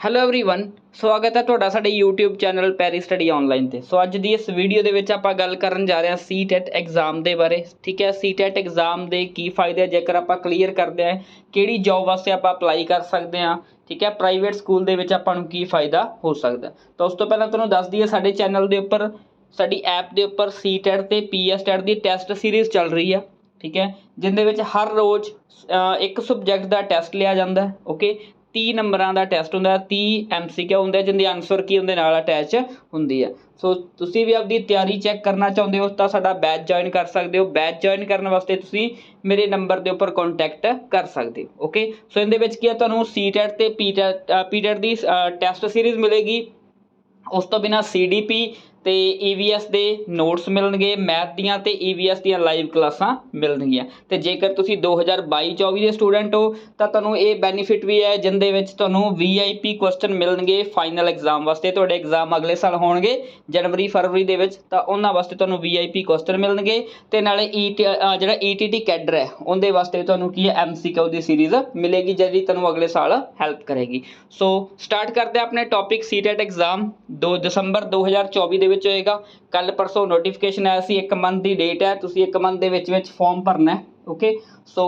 Hello everyone ਸਵਾਗਤ ਹੈ ਤੁਹਾਡਾ ਸਾਡੇ YouTube channel Perry study online ਤੇ ਸੋ ਅੱਜ ਦੀ ਇਸ ਵੀਡੀਓ ਦੇ ਵਿੱਚ ਆਪਾਂ ਗੱਲ ਕਰਨ ਜਾ ਰਹੇ ਹਾਂ ਸੀਟੈਟ ਐਗਜ਼ਾਮ ਦੇ ਬਾਰੇ ਠੀਕ ਹੈ ਸੀਟੈਟ ਐਗਜ਼ਾਮ ਦੇ ਕੀ ਫਾਇਦੇ ਆ ਜੇਕਰ ਆਪਾਂ ਕਲੀਅਰ ਕਰਦੇ ਹਾਂ ਕਿਹੜੀ ਜੌਬ ਵਾਸਤੇ ਆਪਾਂ ਅਪਲਾਈ ਕਰ ਸਕਦੇ ਹਾਂ ਠੀਕ ਹੈ ਪ੍ਰਾਈਵੇਟ ਸਕੂਲ ਦੇ ਵਿੱਚ ਆਪਾਂ ਨੂੰ ਕੀ ਫਾਇਦਾ ਹੋ ਸਕਦਾ ਤਾਂ ਉਸ ਤੋਂ ਪਹਿਲਾਂ ਤੁਹਾਨੂੰ ਦੱਸ ਦਈਏ ਸਾਡੇ ਚੈਨਲ ਦੇ ਉੱਪਰ ਸਾਡੀ ਐਪ ਦੇ ਉੱਪਰ ਸੀਟੈਟ ਤੇ ਪੀਐਸਟੈਟ ਦੀ ਟੈਸਟ ਸੀਰੀਜ਼ ਚੱਲ ਰਹੀ ਆ ਠੀਕ ਹੈ ਜਿੰਦੇ ਵਿੱਚ ਹਰ ਰੋਜ਼ ਅ, ਇੱਕ ਸਬਜੈਕਟ ਦਾ ਟੈਸਟ ਲਿਆ ਜਾਂਦਾ ਹੈ ਓਕੇ 30 ਨੰਬਰਾਂ ਦਾ ਟੈਸਟ ਹੁੰਦਾ ਹੈ 30 ਐਮਸੀਕਿਊ ਹੁੰਦੇ ਆ, ਜਿੰਦੇ ਆਨਸਰ ਕੀ ਹੁੰਦੇ ਨਾਲ ਅਟੈਚ ਹੁੰਦੀ ਹੈ ਸੋ ਤੁਸੀਂ ਵੀ ਆਪਦੀ ਤਿਆਰੀ ਚੈੱਕ ਕਰਨਾ ਚਾਹੁੰਦੇ ਹੋ ਤਾਂ ਸਾਡਾ ਬੈਚ ਜੁਆਇਨ ਕਰ ਸਕਦੇ ਹੋ। ਬੈਚ ਜੁਆਇਨ ਕਰਨ ਵਾਸਤੇ ਤੁਸੀਂ ਮੇਰੇ ਨੰਬਰ ਦੇ ਉੱਪਰ ਕੰਟੈਕਟ ਕਰ ਸਕਦੇ ਹੋ ਓਕੇ ਸੋ ਇਹਦੇ ਵਿੱਚ ਕੀ ਹੈ ਤੁਹਾਨੂੰ ਸੀਟੈਟ ਤੇ ਪੀਟੈਟ ਪੀਟੈਟ ਦੀ ਟੈਸਟ ਸੀਰੀਜ਼ ਮਿਲੇਗੀ। ਉਸ ਤੋਂ ਬਿਨਾ ਸੀਡੀਪੀ ਤੇ ਈਵੀਐਸ ਦੇ ਨੋਟਸ ਮਿਲਣਗੇ ਮੈਥ ਦੀਆਂ ਤੇ ਈਵੀਐਸ ਦੀਆਂ ਲਾਈਵ ਕਲਾਸਾਂ ਮਿਲਣਗੀਆਂ। ਤੇ ਜੇਕਰ ਤੁਸੀਂ 2022-24 ਦੇ ਸਟੂਡੈਂਟ ਹੋ, ਤਾਂ ਤੁਹਾਨੂੰ ਇਹ ਬੈਨੀਫਿਟ ਵੀ ਹੈ, ਜਿੰਦੇ ਵਿੱਚ ਤੁਹਾਨੂੰ ਵੀਆਈਪੀ ਕੁਐਸਚਨ ਮਿਲਣਗੇ ਫਾਈਨਲ ਐਗਜ਼ਾਮ ਵਾਸਤੇ। ਤੁਹਾਡੇ ਐਗਜ਼ਾਮ ਅਗਲੇ ਸਾਲ ਹੋਣਗੇ, ਜਨਵਰੀ, ਫਰਵਰੀ ਦੇ ਵਿੱਚ, ਤਾਂ ਉਹਨਾਂ ਵਾਸਤੇ ਤੁਹਾਨੂੰ ਵੀਆਈਪੀ ਕੁਐਸਚਨ ਮਿਲਣਗੇ। ਤੇ ਨਾਲੇ ਈਟੀ ਜਿਹੜਾ ਈਟੀਟੀ ਕੈਡਰ ਹੈ, ਉਹਦੇ ਵਾਸਤੇ ਤੁਹਾਨੂੰ ਕੀ ਹੈ ਐਮਸੀਕਿਊ ਦੀ ਸੀਰੀਜ਼ ਮਿਲੇਗੀ, ਜਿਹੜੀ ਤੁਹਾਨੂੰ ਅਗਲੇ ਸਾਲ ਹੈਲਪ ਕਰੇਗੀ। ਸੋ ਸਟਾਰਟ ਕਰਦੇ ਹਾਂ ਆਪਣੇ ਟੌਪਿਕ ਸੀਟੈਟ ਐਗਜ਼ਾਮ 2 ਦਸੰਬਰ 2024 ਦੇ ਵਿੱਚ ਹੋਏਗਾ। ਕੱਲ ਪਰਸੋਂ ਨੋਟੀਫਿਕੇਸ਼ਨ ਆਇਆ ਸੀ, ਇੱਕ ਮੰਥ ਦੀ ਡੇਟ ਹੈ, ਤੁਸੀਂ ਇੱਕ ਮੰਥ ਦੇ ਵਿੱਚ ਵਿੱਚ ਫਾਰਮ ਭਰਨਾ ਹੈ ਓਕੇ ਸੋ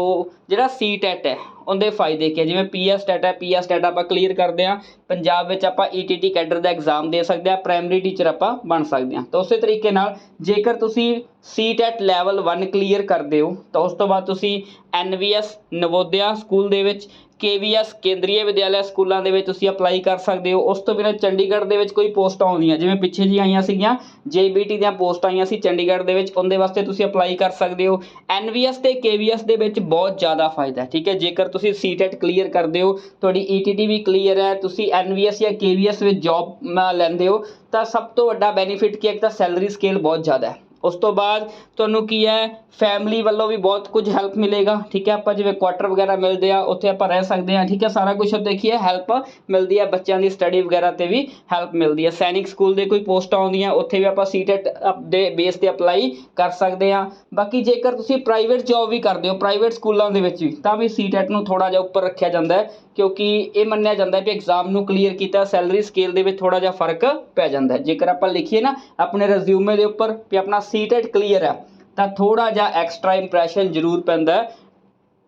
ਜਿਹੜਾ ਸੀ ਸੀਟੈਟ ਹੈ, ਉਹਦੇ ਫਾਇਦੇ ਕੀ ਹੈ ਜਿਵੇਂ ਪੀਐਸ ਟੈਟ ਹੈ ਪੀਐਸ ਟੈਟ ਆਪਾਂ ਕਲੀਅਰ ਕਰਦੇ ਹਾਂ। ਪੰਜਾਬ ਵਿੱਚ ਆਪਾਂ ਈਟੀਟੀ ਕੈਡਰ ਦਾ ਐਗਜ਼ਾਮ ਦੇ ਸਕਦੇ ਹਾਂ ਪ੍ਰਾਇਮਰੀ ਟੀਚਰ ਆਪਾਂ ਬਣ ਸਕਦੇ ਹਾਂ। ਤਾਂ ਉਸੇ ਤਰੀਕੇ ਨਾਲ ਜੇਕਰ ਤੁਸੀਂ ਸੀ ਸੀਟੈਟ ਲੈਵਲ 1 ਕਲੀਅਰ ਕਰਦੇ ਹੋ, ਤਾਂ ਉਸ ਤੋਂ ਬਾਅਦ ਤੁਸੀਂ ਐਨਵੀਐਸ ਨਵੋਦਿਆ ਸਕੂਲ ਦੇ ਵਿੱਚ ਕੇਵੀਐਸ ਕੇਂਦਰੀ ਵਿਦਿਆਲਿਆ ਸਕੂਲਾਂ ਦੇ ਵਿੱਚ ਤੁਸੀਂ ਅਪਲਾਈ ਕਰ ਸਕਦੇ ਹੋ। ਉਸ ਤੋਂ ਬਿਨਾਂ ਚੰਡੀਗੜ੍ਹ ਦੇ ਵਿੱਚ ਕੋਈ ਪੋਸਟਾਂ ਆਉਂਦੀਆਂ। ਜਿਵੇਂ ਪਿੱਛੇ ਜੀ ਆਈਆਂ ਸੀਗੀਆਂ ਜੇਬੀਟੀ ਦੀਆਂ ਪੋਸਟਾਂ ਆਈਆਂ ਸੀ ਚੰਡੀਗੜ੍ਹ ਦੇ ਵਿੱਚ, ਉਹਦੇ ਵਾਸਤੇ ਤੁਸੀਂ ਅਪਲਾਈ ਕਰ ਸਕਦੇ ਹੋ। ਐਨਵੀਐਸ ਤੇ ਕੇਵੀਐਸ ਦੇ ਵਿੱਚ ਬਹੁਤ ਜ਼ਿਆਦਾ ਫਾਇਦਾ ਹੈ। ਠੀਕ ਹੈ, ਜੇਕਰ ਤੁਸੀਂ ਸੀਟੈਟ ਕਲੀਅਰ ਕਰਦੇ ਹੋ, ਤੁਹਾਡੀ ਈਟੀਟੀ ਵੀ ਕਲੀਅਰ ਹੈ, ਤੁਸੀਂ ਐਨਵੀਐਸ ਜਾਂ ਕੇਵੀਐਸ ਵਿੱਚ ਜੌਬ ਲੈਂਦੇ ਹੋ, ਤਾਂ ਸਭ ਤੋਂ ਵੱਡਾ ਬੈਨੀਫਿਟ ਕੀ ਹੈ? ਇੱਕ ਤਾਂ ਸੈਲਰੀ ਸਕੇਲ ਬਹੁਤ ਜ਼ਿਆਦਾ ਹੈ। ਉਸ ਤੋਂ ਬਾਅਦ ਤੁਹਾਨੂੰ ਕੀ ਹੈ ਫੈਮਿਲੀ ਵੱਲੋਂ ਵੀ ਬਹੁਤ ਕੁਝ ਹੈਲਪ ਮਿਲੇਗਾ, ਠੀਕ ਹੈ? ਆਪਾਂ ਜਿਵੇਂ ਕੁਆਟਰ ਵਗੈਰਾ ਮਿਲਦੇ ਆ, ਉੱਥੇ ਆਪਾਂ ਰਹਿ ਸਕਦੇ ਆ ਠੀਕ ਹੈ? ਸਾਰਾ ਕੁਝ ਦੇਖੀਏ ਹੈਲਪ ਮਿਲਦੀ ਹੈ, ਬੱਚਿਆਂ ਦੀ ਸਟੱਡੀ ਵਗੈਰਾ ਤੇ ਵੀ ਹੈਲਪ ਮਿਲਦੀ ਹੈ। ਸੈਨਿਕ ਸਕੂਲ ਦੇ ਕੋਈ ਪੋਸਟ ਆਉਂਦੀਆਂ, ਉੱਥੇ ਵੀ ਆਪਾਂ ਸੀਟੈਟ ਦੇ ਬੇਸ ਤੇ ਅਪਲਾਈ ਕਰ ਸਕਦੇ ਆ ਬਾਕੀ ਜੇਕਰ ਤੁਸੀਂ ਪ੍ਰਾਈਵੇਟ ਜੌਬ ਵੀ ਕਰਦੇ ਹੋ ਪ੍ਰਾਈਵੇਟ ਸਕੂਲਾਂ ਦੇ ਵਿੱਚ ਵੀ, ਤਾਂ ਵੀ ਸੀਟੈਟ ਨੂੰ ਥੋੜਾ ਜਿਹਾ ਉੱਪਰ ਰੱਖਿਆ ਜਾਂਦਾ ਹੈ, ਕਿਉਂਕਿ ਇਹ ਮੰਨਿਆ ਜਾਂਦਾ ਹੈ ਕਿ ਐਗਜ਼ਾਮ ਨੂੰ ਕਲੀਅਰ ਕੀਤਾ ਸੈਲਰੀ ਸਕੇਲ ਦੇ ਵਿੱਚ ਥੋੜਾ ਜਿਹਾ ਫ਼ਰਕ ਪੈ ਜਾਂਦਾ ਹੈ। ਜੇਕਰ ਆਪਾਂ ਲਿਖੀਏ ਨਾ, ਆਪਣੇ ਰਿਜ਼ਿਊਮੇ ਦੇ ਉੱਪਰ ਵੀ ਆਪਣਾ ਸੀਟੈਟ ਕਲੀਅਰ ਹੈ, ਤਾਂ ਥੋੜਾ ਜਿਹਾ ਐਕਸਟਰਾ ਇੰਪ੍ਰੈਸ਼ਨ ਜ਼ਰੂਰ ਪੈਂਦਾ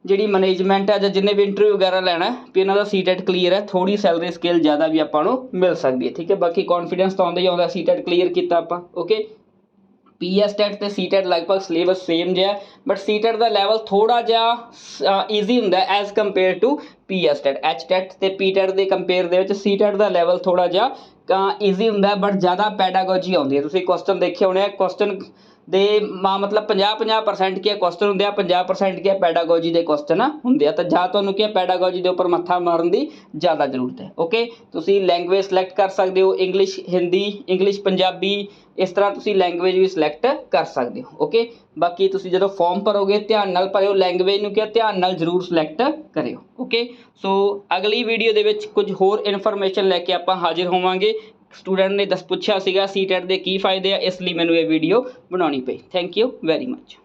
ਜਿਹੜੀ ਮੈਨੇਜਮੈਂਟ ਹੈ ਜਾਂ ਜਿੰਨੇ ਵੀ ਇੰਟਰਵਿਊ ਵਗੈਰਾ ਲੈਣਾ ਵੀ ਇਹਨਾਂ ਦਾ ਸੀਟੈਟ ਕਲੀਅਰ ਹੈ ਥੋੜੀ ਸੈਲਰੀ ਸਕੇਲ ਜ਼ਿਆਦਾ ਵੀ ਆਪਾਂ ਨੂੰ ਮਿਲ ਸਕਦੀ ਹੈ, ਠੀਕ ਹੈ? ਬਾਕੀ ਕੌਨਫੀਡੈਂਸ ਤਾਂ ਆਉਂਦਾ ਹੀ ਆਉਂਦਾ ਸੀਟੈਟ ਕਲੀਅਰ ਕੀਤਾ ਆਪਾਂ ਓਕੇ ਪੀਐਸਟੈਟ ਤੇ ਸੀਟੈਟ ਲਗਭਗ ਸਿਲੇਬਸ ਸੇਮ ਜਿਹਾ ਬਟ ਸੀਟੈਟ ਦਾ ਲੈਵਲ ਥੋੜਾ ਜਿਹਾ ਈਜ਼ੀ ਹੁੰਦਾ as compare to PSTET HTET ਤੇ ਪੀਟੈਟ ਦੇ ਕੰਪੇਅਰ ਦੇ ਵਿੱਚ ਸੀਟੈਟ ਦਾ ਲੈਵਲ ਥੋੜਾ ਜਿਹਾ ਈਜ਼ੀ ਹੁੰਦਾ ਬਟ ਜ਼ਿਆਦਾ ਪੈਡਾਗੋਜੀ ਆਉਂਦੀ ਹੈ। ਤੁਸੀਂ ਕੁਐਸਚਨ ਦੇਖੇ ਹੋਣੇ ਆ ਕੁਐਸਚਨ ਦੇ ਮਾ ਮਤਲਬ 50 50% ਕੀ ਕੁਐਸਚਨ ਹੁੰਦੇ ਆ 50% ਕੀ ਪੈਡਾਗੋਜੀ ਦੇ ਕੁਐਸਚਨ ਹੁੰਦੇ ਆ। ਤਾਂ ਜਾਂ ਤੁਹਾਨੂੰ ਕੀ ਪੈਡਾਗੋਜੀ ਦੇ ਉੱਪਰ ਮੱਥਾ ਮਾਰਨ ਦੀ ਜ਼ਿਆਦਾ ਜ਼ਰੂਰਤ ਹੈ ਓਕੇ ਤੁਸੀਂ ਲੈਂਗੁਏਜ ਸਿਲੈਕਟ ਕਰ ਸਕਦੇ ਹੋ ਇੰਗਲਿਸ਼ ਹਿੰਦੀ ਇੰਗਲਿਸ਼ ਪੰਜਾਬੀ, ਇਸ ਤਰ੍ਹਾਂ ਤੁਸੀਂ ਲੈਂਗੁਏਜ ਵੀ ਸਿਲੈਕਟ ਕਰ ਸਕਦੇ ਹੋ ਓਕੇ ਬਾਕੀ ਤੁਸੀਂ ਜਦੋਂ ਫਾਰਮ ਭਰੋਗੇ, ਧਿਆਨ ਨਾਲ ਭਰਿਓ ਲੈਂਗੁਏਜ ਨੂੰ ਕਿਹਾ ਧਿਆਨ ਨਾਲ ਜ਼ਰੂਰ ਸਿਲੈਕਟ ਕਰਿਓ ਓਕੇ ਸੋ ਅਗਲੀ ਵੀਡੀਓ ਦੇ ਵਿੱਚ ਕੁਝ ਹੋਰ ਇਨਫੋਰਮੇਸ਼ਨ ਲੈ ਕੇ ਆਪਾਂ ਹਾਜ਼ਰ ਹੋਵਾਂਗੇ। ਸਟੂਡੈਂਟ ਨੇ ਦੱਸ ਪੁੱਛਿਆ ਸੀਗਾ ਸੀਟੈਟ ਦੇ ਕੀ ਫਾਇਦੇ ਆ, ਇਸ ਲਈ ਮੈਨੂੰ ਇਹ ਵੀਡੀਓ ਬਣਾਉਣੀ ਪਈ। Thank you very much